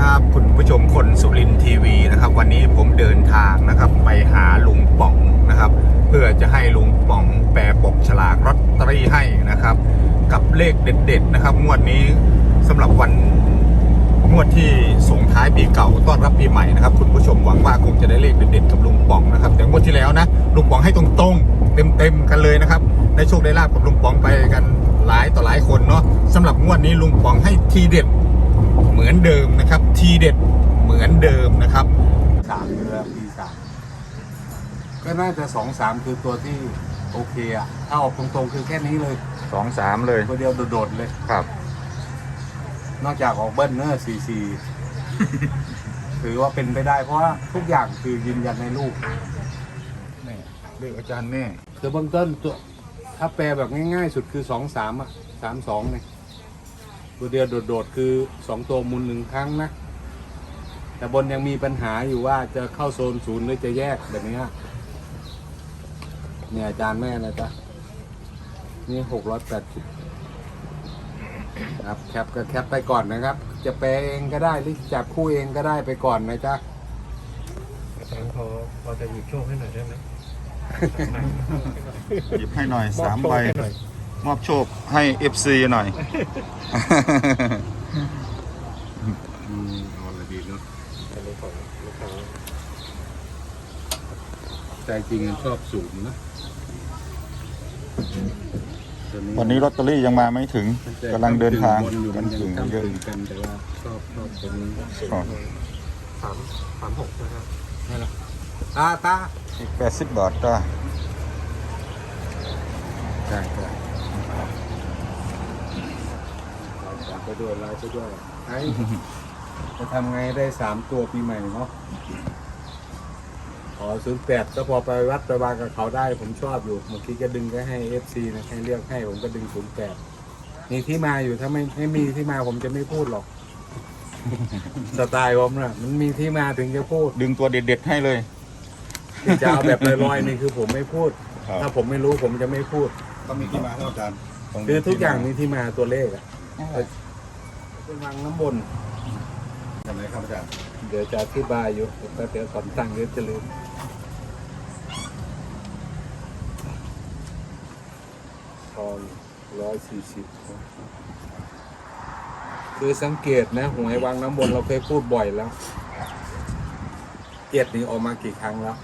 ครับ คุณผู้ชมคนสุรินทีวีนะครับ วันนี้ผมเดินทางนะครับไปหาลุงป๋องนะครับ เพื่อจะให้ลุงป๋องแปลปกฉลากลอตเตอรี่ให้นะครับ กับเลขเด็ด ๆ นะครับ งวดนี้สำหรับวันงวดที่ส่งท้ายปีเก่าต้อนรับปีใหม่นะครับ คุณผู้ชมหวังว่าคงจะได้เลขเด็ดๆกับลุงป๋องนะครับ แต่งวดที่แล้วนะลุงป๋องให้ตรงๆ เต็มๆกันเลยนะครับได้โชคได้ลาบกับลุงป๋องไปกันหลายต่อหลายคนเนาะสำหรับงวดนี้ลุงป๋องให้ทีเด็ด มือนเดิมนะครับ ทีเด็ดเหมือนเดิมนะครับสามเรือปีสามก็น่าจะสองสามคือตัวที่โอเคอะถ้าออกตรงๆคือแค่นี้เลยสองสามเลยตัวเดียวโดดๆเลย ครับ นอกจากออกเบิ้ลเนอร์สี่สี่ถือว่าเป็นไปได้เพราะว่าทุกอย่างคือยืนยันในลูกแม่เรียกอาจารย์แม่คือเบื้องต้นตัวถ้าแปลแบบง่ายๆ สุดคือสองสามอะสามสองเนี่ย ตัวเดียวโดดๆคือสองตัวมุนหนึ่งครั้งนะ แต่บนยังมีปัญหาอยู่ว่าจะเข้าโซนศูนย์หรือจะแยกแบบนี้เนี่ยอาจารย์แม่นะจ๊ะนี่หกร้อยแปดสิบครับแคปก็แคปไปก่อนนะครับ จะแปลเองก็ได้หรือจับคู่เองก็ได้ไปก่อนนะจ๊ะอาจารย์พอพอจะหยิบโชคให้หน่อยได้ไหมหยิบให้หน่อยมอบสามโชคใบให้หน่อย มอบโชคให้ FC หน่อยอืมเอาละดีเนาะอันนี้ของลูกค้าใจจริงชอบศูนย์นะตัววันนี้ลอตเตอรี่ยังมาไม่ถึงกำลังเดินทางบนอยู่กัมันนถึยังงตั้งเยอะถึงกันแต่ว่าชอบชอบตรงนี้ครับสามสามหกนะครับนี่แหละตาตาอีกแปดสิบบาทก็ใช่ใช่เรา ไปด้วยเราไปด้วยไอ้จะทำไงได้สามตัวปีใหม่เนาะขอศูนย์แปดก็พอไปวัดไปวางกับเขาได้ผมชอบอยู่เมื่อกี้ก็ดึงก็ให้เอฟซีนะให้เลือกให้ผมก็ดึงศูนย์แปดมีที่มาอยู่ถ้าไม่ไม่มีที่มาผมจะไม่พูดหรอก สไตล์ผมนะมันมีที่มาถึงจะพูดดึงตัวเด็ดๆให้เลยที่จะเอาแบบลอยๆนี่คือผมไม่พูดครับถ้าผมไม่รู้ผมจะไม่พูด ต้องมีที่มาครับอาจารย์คือทุกอย่างมีที่มาตัวเลขอะ เป็นวังน้ำบนทำไมครับอาจารย์เดี๋ยวจะอธิบายอยู่แต่เดี๋ยวก่อนตั้งเดี๋ยวจะลืมทองร้อยสี่สิบคือสังเกตนะหวยวังน้ำบนเราเคยพูดบ่อยแล้วเจ็ดนี่ออกมากี่ครั้งแล้ว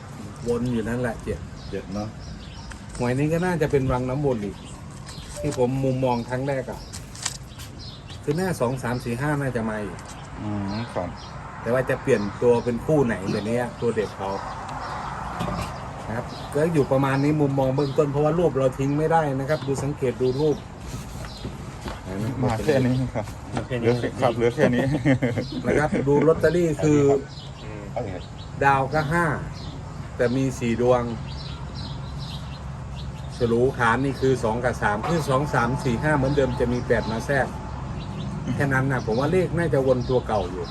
วนอยู่นั่นแหละเจ็ดเด็ดเนาะหวยนี้ก็น่าจะเป็นวังน้ำวนอีก ที่ผมมุมมองครั้งแรกอะ คือหน้าสองสามสี่ห้าน่าจะมาอีกอืมครับแต่ว่าจะเปลี่ยนตัวเป็นคู่ไหนแบบนี้ตัวเด็ดเขานะครับก็อยู่ประมาณนี้มุมมองเบื้องต้นเพราะว่ารูปเราทิ้งไม่ได้นะครับ ดูสังเกตดูรูปมาแค่นี้ครับแค่เหลืนี้อครับเหลือแค่นี้นะครับ ดูลอตเตอรี่คืออืมดาวก็ห้าแต่มีสี่ดวงฉลูขานนี่คือสองกับสามคือสองสามสี่ห้าเหมือนเดิมจะมีแปดมาแทรก แค่นั้นนะผมว่าเลขน่าจะวนตัวเก่าอยู่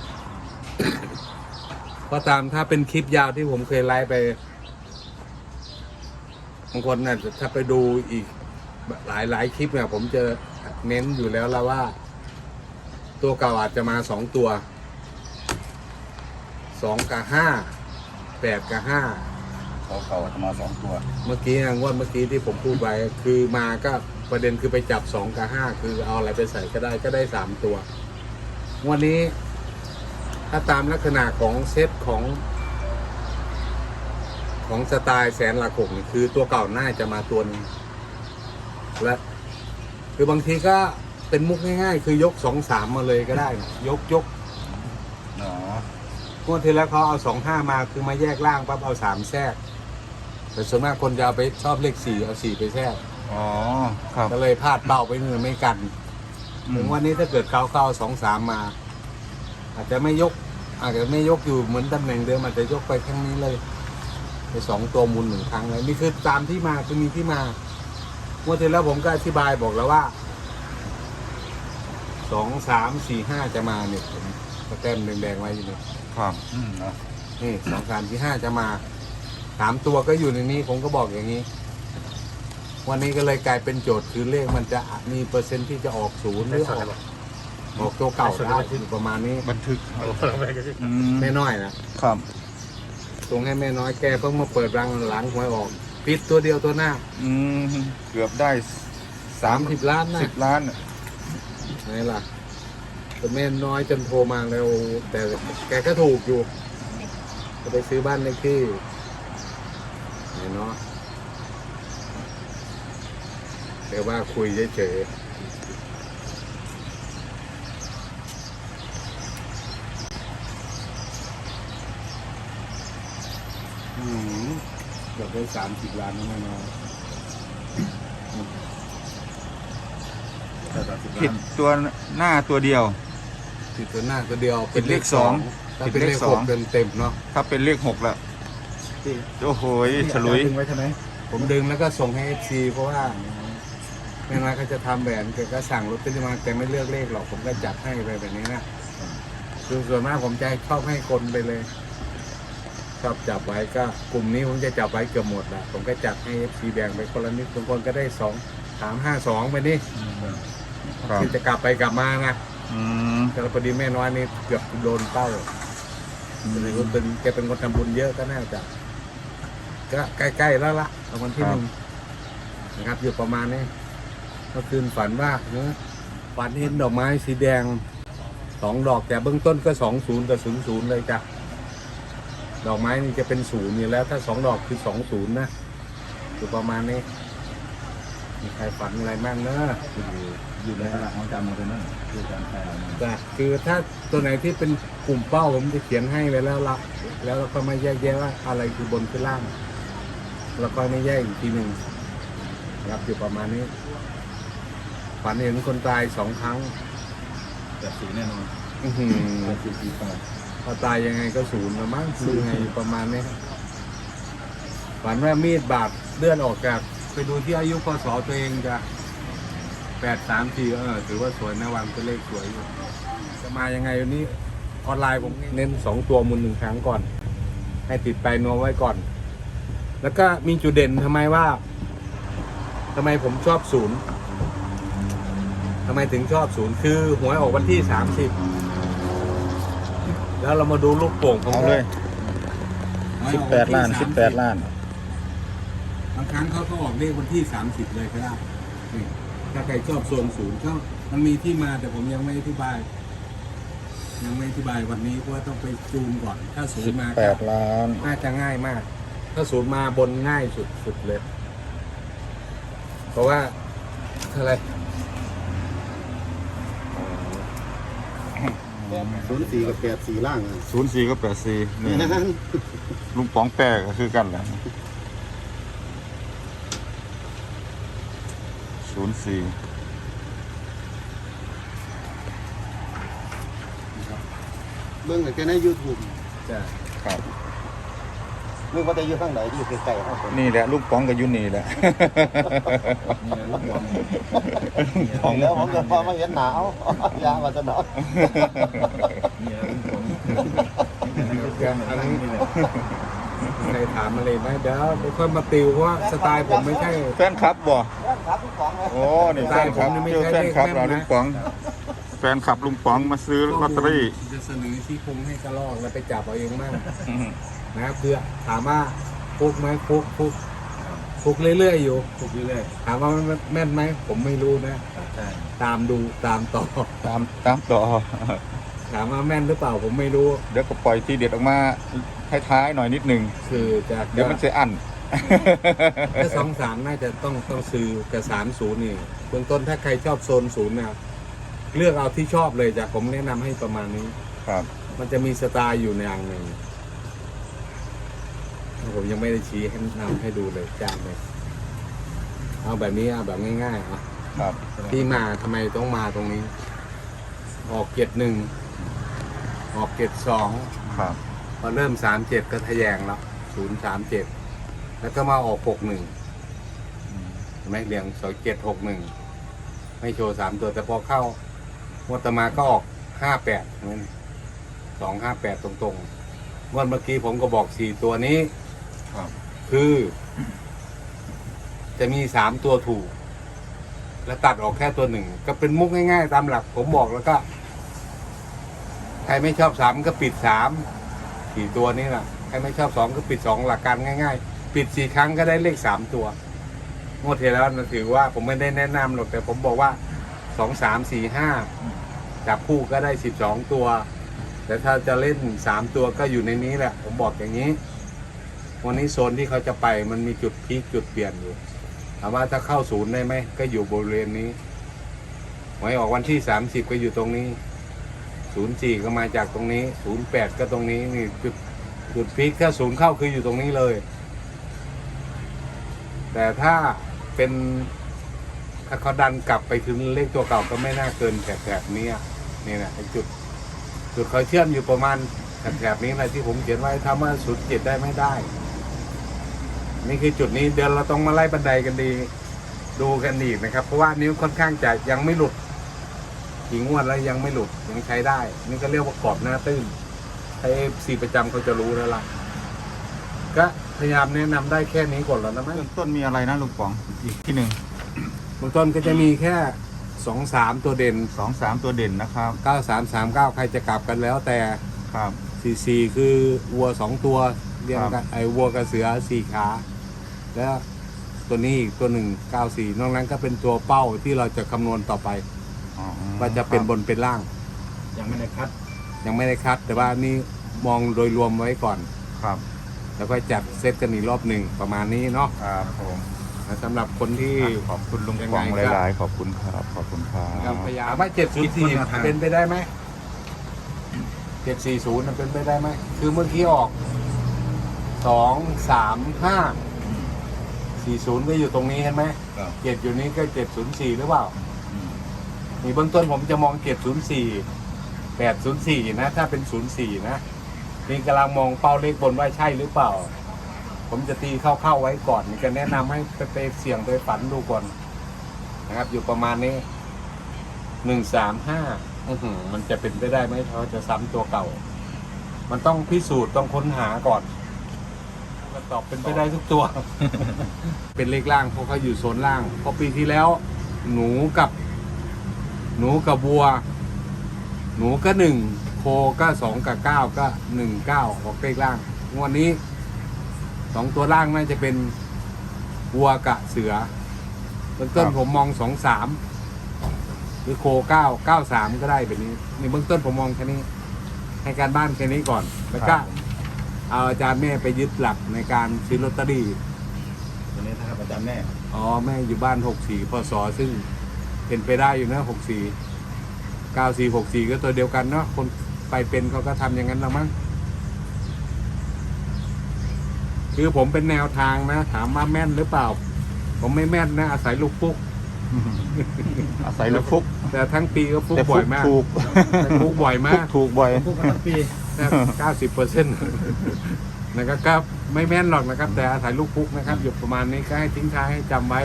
เพราะตามถ้าเป็นคลิปยาวที่ผมเคยไลฟ์ไปบางคนน่ะถ้าไปดูอีกหลายหลายคลิปเนี่ย ผมจะเน้นอยู่แล้วละว่า ตัวเก่าอาจจะมาสองตัวสองกับห้าแปดกับห้าเขาเขาจะมาสองตัว เมื่อกี้งวดเมื่อกี้ที่ผมพูดไปคือมาก็ ประเด็นคือไปจับสองกับห้าคือเอาอะไรไปใส่ก็ได้ก็ได้สามตัว วันนี้ ถ้าตามลักษณะของเซตของ ของสไตล์แสนหลักหกนี่คือตัวเก่าน่าจะมาตัวนึงและ คือบางทีก็เป็นมุกง่ายๆ คือยกสองสามมาเลยก็ได้ ยกยกอ๋องวดที่แล้วเขาเอาสองห้ามาคือมาแยกล่างปั๊บเอาสามแทรกแต่ส่วนมากคนจะเอาไปชอบเลขสี่เอาสี่ไปแทรก อ๋อครับ ก็เลยพลาดเป้าไปหนึ่งไม่กันถึงวันนี้ถ้าเกิดเขาเข้าสองสามมา อาจจะไม่ยก อาจจะไม่ยกอยู่เหมือนตำแหน่งเดิมอาจจะยกไปครั้งนี้เลยไปสองตัวมูลหนึ่งครั้งเลยนี่คือตามที่มาคือมีที่มาเมื่อที่แล้วผมก็อธิบายบอกแล้วว่าสองสามสี่ห้าจะมาเนี่ยผมก็แต้มแดงๆไว้อยู่เนี่ย ครับอืมเนาะนี่สองสามที่ห้าจะมาสามตัวก็อยู่ในนี้ ผมก็บอกอย่างนี้ วันนี้ก็เลยกลายเป็นโจทย์คือเลขมันจะมีเปอร์เซ็นต์ที่จะออกศูนย์หรือออกออกตัวเก่าได้อยู่ประมาณนี้บันทึกเอาเราไปกันสิอืมแม่น้อยนะครับตรงให้แม่น้อยแกเพิ่งมาเปิดรังหลังหวยออกปิดตัวเดียวตัวหน้าอืมเกือบได้สาม30ล้านนะสิบล้านอะไหนล่ะแต่แม่น้อยจนโทรมาแล้ว แต่แกก็ถูกอยู่จะไปซื้อบ้านเลขที่ไหนเนาะ แต่ว่าคุยเฉยๆอืมเกือบได้สามสิบล้านนะแม่น้อยผิดตัวหน้าตัวเดียวติดตัวหน้าตัวเดียวเป็นเลขสองถ้าเป็นเป็นเลเลขขหสอกงเต็มเต็มๆเนาะถ้าเป็นเลขหกละโอ้โหยฉลุยไว้ใช่ไหมผมดึงแล้วก็ส่งให้เอฟซีเพราะว่า แม่น้อยเขาจะทำแหวนแกก็สั่งรถขึ้นมาแกไม่เลือกเลขหรอกผมก็จัดให้ไปแบบนี้นะคือส่วนมากผมจะชอบให้คนไปเลย ชอบจับไว้ก็กลุ่มนี้ผมจะจับไว้เกือบหมดละผมก็จัดให้เอฟซีแบ่งไปคนละนิดทุกคนก็ได้สองสามห้าสองไปนี่ครับที่จะกลับไปกลับมานะอืมแต่พอดีแม่น้อยนี่เกือบโดนเป้าเลยว่าเป็นแกเป็นคนทำบุญเยอะก็น่าจะก็ใกล้ๆแล้วละรางวัลที่หนึ่งนะครับอยู่ประมาณนี้เมื่อคืนฝันว่าเนื้อะฝันเห็นดอกไม้สีแดงสองดอกแต่เบื้องต้นก็สองศูนย์กับศูนย์ศูนย์เลยจ้ะดอกไม้นี่จะเป็นศูนย์อยู่แล้ว ถ้าสองดอกคือสองศูนย์นะอยู่ประมาณนี้มีใครฝันอะไรบ้างเนอะอยู่ในหลักของจำมาเลยนั่นคือการแปลจ้ะคือถ้าตัวไหนที่เป็นกลุ่มเป้าผมจะเขียนให้ไปแล้วละแล้วเราก็มาแยกแยะว่าอะไรคือบนคือล่าง แล้วก็ไม่แยกอีกทีหนึ่งนะครับอยู่ประมาณนี้ ฝันเห็นคนตายสองครั้งแบบสีแน่นอนอื้อหือแบบสีสีฟ้าพอตายยังไงก็ศูนย์ละมั้งหรือไงอยู่ประมาณนี้ฝันว่ามีดบาดเลือดออกจากไปดูที่อายุพศตัวเองจะแปดสามสี่เออถือว่าสวยนะวันเป็นเลขสวยอยู่จะมายังไงวันนี้ออนไลน์ผมเน้นสองตัวมูลหนึ่งครั้งก่อน ให้ติดไปนัวไว้ก่อน แล้วก็มีจุดเด่นทำไมว่าทำไมผมชอบศูนย์ ทำไมถึงชอบศูนย์คือหวยออกวันที่สามสิบแล้วเรามาดูลูกโป่งของเอาเลยหวยสิอบอกแปวัดนที่ล้าน30สิบแปดล้านบางครั้งเขาก็ออกเลขวันที่สามสิบเลยก็ได้นี่ถ้าใครชอบโซนศูนย์ก็มันมีที่มาแต่ผมยังไม่อธิบาย ยังไม่อธิบายวันนี้เพราะว่าต้องไปจูนก่อน ถ้าศูนสิบย์มาแปก็ดล้านน่าจะง่ายมาก ถ้าศูนย์มาบนง่ายสุดสุดเลย เพราะว่าอะไร ศูนย์สี่กับแปดสี่ล่างอะศูนย์สี่ก็แปดสี่นี่ลุงป๋องแปะก็คือกันแหละศูนย์สี่เบื้องหลังแกในยูทูบจะครับ นึกว่าจะอยู่ข้างไหนอยู่ไกลๆครับผมนี่แหละลุงป๋องกับยุนี่แหละ ของแล้วผมก็พอมาเห็นหนาวยามาจะหนาวเนี่ยลุงผมอันนี้ใครถามอะไรไหมเดี๋ยวเดี๋ยวค่อยมาติวเพราะว่าสไตล์ผมไม่ใช่ แฟนคลับบ่ครับทุกของเลยโอ้นี่แฟนคลับเจอแฟนคลับเราลุงป๋อง แฟนคลับลุงป๋องมาซื้อลอตเตอรี่จะเสนอที่คงให้กระลอกแล้วไปจับเอาเองมั่ง นะครับคือถามว่าฟุกไหมฟุกฟุกฟุกเรื่อยๆอยู่ถูกเรื่อยถามว่าแม่นไหมผมไม่รู้นะๆใช่ตามดูตามต่อตามตามต่อถามว่าแม่นหรือเปล่าผมไม่รู้เดี๋ยวก็ปล่อยทีเด็ดออกมาท้ายๆหน่อยนิดหนึ่งคือจะเดี๋ยวมันจะอั้นถ้าสองสามน่าจะต้องต้องซื้อกับสามศูนย์นี่เบื้องต้นถ้าใครชอบโซนศูนย์นะเลือกเอาที่ชอบเลยจ้ะผมแนะนำให้ประมาณนี้ครับ มันจะมีสไตล์อยู่ในอย่างหนึ่ง ผมยังไม่ได้ชี้ให้นำให้ดูเลยจ้างเลยเอาแบบนี้เอาแบบง่ายๆอะครับที่มาทำไมต้องมาตรงนี้ ออกเกียรติหนึ่งออกเกียรติสองครับพอเริ่มสามเจ็ดก็ทะแยงแล้วศูนย์สามเจ็ดแล้วก็มาออกหกหนึ่งเห็นไหมเรียงสองเจ็ดหกหนึ่งไม่โชว์สามตัวแต่พอเข้างวดต่อมาก็ออกห้าแปดสองห้าแปดตรงๆงวดเมื่อกี้ผมก็บอกสี่ตัวนี้ ครับ คือ จะมีสามตัวถูก แล้วตัดออกแค่ตัวหนึ่ง ก็เป็นมุกง่าย ๆ ตามหลัก ผมบอกแล้วก็ ใครไม่ชอบสามก็ปิดสามสี่ตัวนี่แหละใครไม่ชอบสองก็ปิดสองหลักการง่าย ๆ ปิดสี่ครั้งก็ได้เลขสามตัวงวดที่แล้วนะถือว่าผมไม่ได้แนะนำหรอกแต่ผมบอกว่าสองสามสี่ห้าจับคู่ก็ได้สิบสองตัว แต่ถ้าจะเล่นสามตัวก็อยู่ในนี้แหละ ผมบอกอย่างนี้ วันนี้โซนที่เขาจะไปมันมีจุดพีคจุดเปลี่ยนอยู่ถามว่าถ้าเข้าศูนย์ได้ไหมก็อยู่บริเวณนี้หวยออกวันที่สามสิบก็อยู่ตรงนี้ศูนย์สี่ก็มาจากตรงนี้ศูนย์แปดก็ตรงนี้นี่จุดจุดพีคถ้าศูนย์เข้าคืออยู่ตรงนี้เลย แต่ถ้าเป็นถ้าเขาดันกลับไปถึงเลขตัวเก่าก็ไม่น่าเกินแถบๆนี้นี่นะไอ้จุดจุดเขาเชื่อมอยู่ประมาณแถบนี้แหละที่ผมเขียนไว้ถ้าว่าศูนย์เจ็ดได้ไม่ได้ นี่คือจุดนี้เดี๋ยวเราต้องมาไล่บันไดกันดี ดูกันอีกนะครับ เพราะว่านิ้วค่อนข้างจะยังไม่หลุดกี่งวดแล้วยังไม่หลุดยังใช้ได้ นี่ก็เรียกว่ากรอบหน้าตื้นใช้สีประจำเขาจะรู้แล้วล่ะก็พยายามแนะนำได้แค่นี้ก่อนแล้วนะมั้งเบื้องต้นมีอะไรนะลุงป๋องอีกที่หนึ่งเบื้องต้นก็จะมีแค่สองสามตัวเด่นสองสามตัวเด่นนะครับเก้าสามสามเก้าใครจะกลับกันแล้วแต่ครับสี่สี่คือวัวสองตัวเรียงกันไอ้วัวกับเสือสี่ขา แล้วตัวนี้อีกตัวหนึ่งเก้าสี่นอกนั้นก็เป็นตัวเป้าที่เราจะคำนวณต่อไปอ๋อว่าจะเป็นบนเป็นล่าง ยังไม่ได้คัด ยังไม่ได้คัด แต่ว่านี่มองโดยรวมไว้ก่อน ครับ แล้วก็จัดเซตกันอีกรอบหนึ่งประมาณนี้เนาะครับผมสำหรับคนที่ขอบคุณลุงป๋องหลายๆขอบคุณครับขอบคุณครับพยายามว่าเจ็ดศูนย์สี่คิดว่าทางเป็นไปได้ไหมเจ็ดสี่ศูนย์เป็นไปได้ไหมคือเมื่อกี้ออกสองสามห้า สี่ศูนย์ก็อยู่ตรงนี้เห็นไหมครับเจ็ดอยู่นี้ก็เจ็ดศูนย์สี่หรือเปล่ามีเบื้องต้นผมจะมองเจ็ดศูนย์สี่แปดศูนย์สี่นะ ถ้าเป็นศูนย์สี่นะ นี่กำลังมองเป้าเลขบนว่าใช่หรือเปล่า ผมจะตีเข้าๆไว้ก่อนนี่ก็แนะนำให้ไปไปเสี่ยงไปฝันดูก่อนนะครับ อยู่ประมาณนี้ หนึ่งสามห้ามันจะเป็นไปได้ไหมเขาจะซ้ำตัวเก่า มันต้องพิสูจน์ต้องค้นหาก่อน ก็ตอบเป็นไปได้ทุกตัว เป็นเลขล่างเพราะเขาอยู่โซนล่างเพราะปีที่แล้ว หนูกับ หนูกับวัว หนูก็หนึ่งโคก็สองกับเก้าก็หนึ่งเก้าออกเลขล่างงวันนี้สองตัวล่างน่าจะเป็นวัวกับเสือเบื้องต้นครับผมมองสองสามหรือโคเก้าเก้าสามก็ได้แบบนี้ในเบื้องต้นผมมองแค่นี้ ให้การบ้านแค่นี้ก่อนแล้วก็ เอาอาจารย์แม่ไปยึดหลักในการซื้อลอตเตอรี่วันนี้นะครับอาจารย์แม่อ๋อแม่อยู่บ้านหกสี่พศซึ่งเป็นไปได้อยู่นะหกสี่เก้าสี่หกสี่ก็ตัวเดียวกันเนาะคนไปเป็นเขาก็ทำอย่างนั้นละมั้งคือผมเป็นแนวทางนะ ถามว่าแม่นหรือเปล่า ผมไม่แม่นนะ อาศัยลูกฟุก อาศัยลูกฟุก แต่ทั้งปีก็ฟุกแต่บ่ฟุอกยมากถูกแต่ฟุกบ่อยมาฟุกกถูกบ่อยพูดกันทั้งปี เก้าสิบเปอร์เซ็นต์นะครับก็ไม่แม่นหรอกนะครับ แต่อาศัยลูกฟุกนะครับอยู่ประมาณนี้ก็ให้ทิ้งท้ายให้จำไว้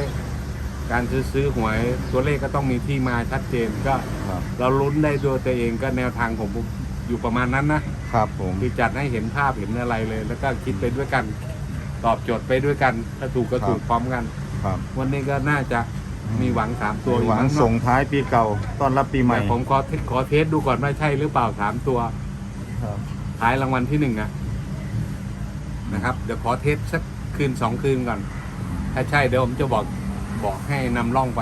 การซื้อซื้อหวยตัวเลขก็ต้องมีที่มาชัดเจนก็ครับเราลุ้นได้ด้วยตัวเองก็แนวทางของผมอยู่ประมาณนั้นนะครับผมคือจัดให้เห็นภาพเห็นอะไรเลย แล้วก็คิดไปด้วยกัน ตอบโจทย์ไปด้วยกันถ้าถูกก็ถูกพร้อมกัน ครับวันนี้ก็น่าจะมีหวังสามตัวหวังอยู่มั้ส่งท้ายปีเก่าต้อนรับปีใหม่ แต่ผมขอเทสขอเทสดูก่อนว่าใช่หรือเปล่าสามตัว ครับ ท้ายรางวัลที่หนึ่งอะนะครับ เดี๋ยวขอเทสสักคืนสองคืนก่อน ถ้าใช่เดี๋ยวผมจะบอกบอกให้นำร่องไป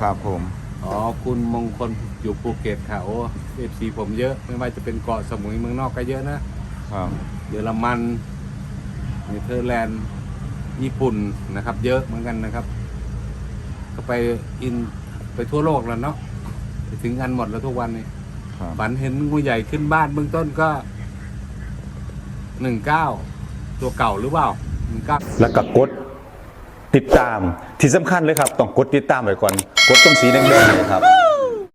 ครับผม อ๋อ คุณมงคลอยู่ภูเก็ตค่ะโอ้เอฟซีผมเยอะไม่ว่าจะเป็นเกาะสมุยเมืองนอกก็เยอะนะครับ เยอรมันเนเธอร์แลนด์ญี่ปุ่นนะครับ เยอะเหมือนกันนะครับ ก็ไปอินไปทั่วโลกแล้วเนาะไปถึงกันหมดแล้วทุกวันนี้ครับ ฝันเห็นงูใหญ่ขึ้นบ้านเบื้องต้นก็หนึ่งเก้าตัวเก่าหรือเปล่าหนึ่งเก้าแล้วก็กดติดตามที่สำคัญเลยครับ ต้องกดติดตามไว้ก่อน กดตรงสีแดงๆเนยครับ